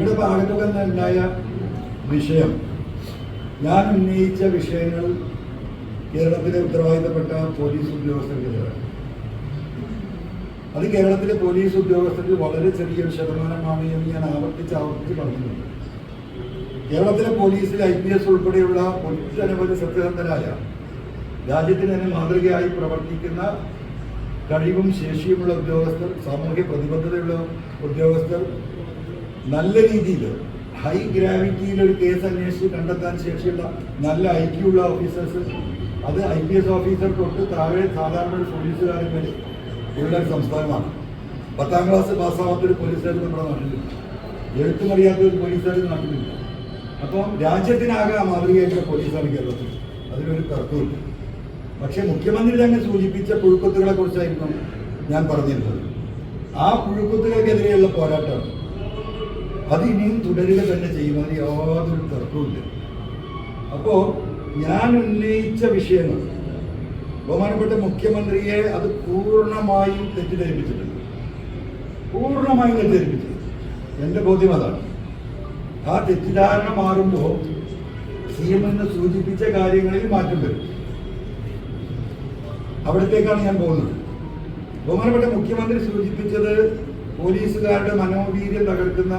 ഇവിടെ ഭാഗത്തു ഉണ്ടായ വിഷയം ഞാൻ ഉന്നയിച്ച വിഷയങ്ങൾ കേരളത്തിലെ ഉത്തരവാദിത്തപ്പെട്ട പോലീസ് ഉദ്യോഗസ്ഥർക്കെതിരാണ് അത് കേരളത്തിലെ പോലീസ് ഉദ്യോഗസ്ഥർക്ക് വളരെ ചെറിയൊരു ശതമാനമാണ് എന്ന് ഞാൻ ആവർത്തിച്ച് ആവർത്തിച്ച് പറഞ്ഞിട്ടുണ്ട്. കേരളത്തിലെ പോലീസിൽ ഐ പി എസ് ഉൾപ്പെടെയുള്ള ഒട്ടനവധി സത്യസന്ധരായ രാജ്യത്തിന് തന്നെ മാതൃകയായി പ്രവർത്തിക്കുന്ന കഴിവും ശേഷിയുമുള്ള ഉദ്യോഗസ്ഥർ സാമൂഹ്യ പ്രതിബദ്ധതയുള്ള ഉദ്യോഗസ്ഥർ നല്ല രീതിയിൽ ഹൈ ഗ്രാവിറ്റിയിൽ ഒരു കേസ് അന്വേഷിച്ച് കണ്ടെത്താൻ ശേഷിയുള്ള നല്ല ഐ ക്യു ഉള്ള ഓഫീസേഴ്സ് അത് ഐ പി എസ് ഓഫീസർ തൊട്ട് താഴെ സാധാരണ ഒരു പോലീസുകാരൻ വരെ ഉള്ള ഒരു സംസ്ഥാനമാണ്. പത്താം ക്ലാസ് പാസ്സാവാത്ത ഒരു പോലീസുകാർ നമ്മുടെ നാട്ടിലില്ല. എഴുത്തുമറിയാത്ത ഒരു പോലീസുകാർ നാട്ടിലില്ല. അപ്പം രാജ്യത്തിനാകെ ആ മാതൃകയായിട്ടുള്ള പോലീസാണ് കേരളത്തിൽ. അതിനൊരു തർക്കമില്ല പക്ഷേ മുഖ്യമന്ത്രി തന്നെ സൂചിപ്പിച്ച പുഴുക്കുത്തുകളെ കുറിച്ചായിരുന്നു ഞാൻ പറഞ്ഞിരുന്നത്. ആ പുഴുക്കുത്തുകൾക്കെതിരെയുള്ള പോരാട്ടമാണ് അത് ഇനിയും തുടരുക തന്നെ ചെയ്യുന്നതിന് യാതൊരു തർക്കവുമില്ല അപ്പോ ഞാൻ ഉന്നയിച്ച വിഷയങ്ങൾ ബഹുമാനപ്പെട്ട മുഖ്യമന്ത്രിയെ അത് പൂർണമായും തെറ്റിദ്ധരിപ്പിച്ചിട്ടുണ്ട്. പൂർണമായും തെറ്റിദ്ധരിപ്പിച്ചു എന്റെ ബോധ്യം അതാണ്. ആ തെറ്റിദ്ധാരണ മാറുമ്പോൾ സി എം എന്ന് സൂചിപ്പിച്ച കാര്യങ്ങളിൽ മാറ്റം വരും. അവിടത്തേക്കാണ് ഞാൻ പോകുന്നത്. ബഹുമാനപ്പെട്ട മുഖ്യമന്ത്രി സൂചിപ്പിച്ചത് പോലീസുകാരുടെ മനോവീര്യം തകർക്കുന്ന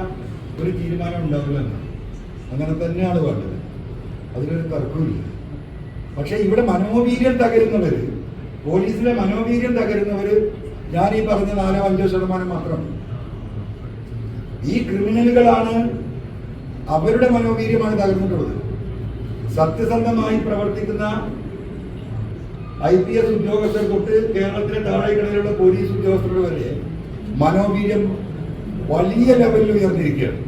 ഒരു തീരുമാനം ഉണ്ടാവില്ലെന്ന് അങ്ങനെ തന്നെയാണ് വേണ്ടത്. അതിലൊരു തർക്കമില്ല പക്ഷെ ഇവിടെ മനോവീര്യം തകരുന്നവർ പോലീസിലെ മനോവീര്യം തകരുന്നവർ ഞാൻ ഈ പറഞ്ഞ നാലോ അഞ്ചോ ശതമാനം മാത്രം. ഈ ക്രിമിനലുകളാണ് അവരുടെ മനോവീര്യമാണ് തകർന്നിട്ടുള്ളത്. സത്യസന്ധമായി പ്രവർത്തിക്കുന്ന ഐ പി എസ് ഉദ്യോഗസ്ഥർ തൊട്ട് കേരളത്തിലെ താഴെക്കടയിലുള്ള പോലീസ് ഉദ്യോഗസ്ഥരുടെ വരെ മനോവീര്യം വലിയ ലെവലിൽ ഉയർന്നിരിക്കുകയാണ്.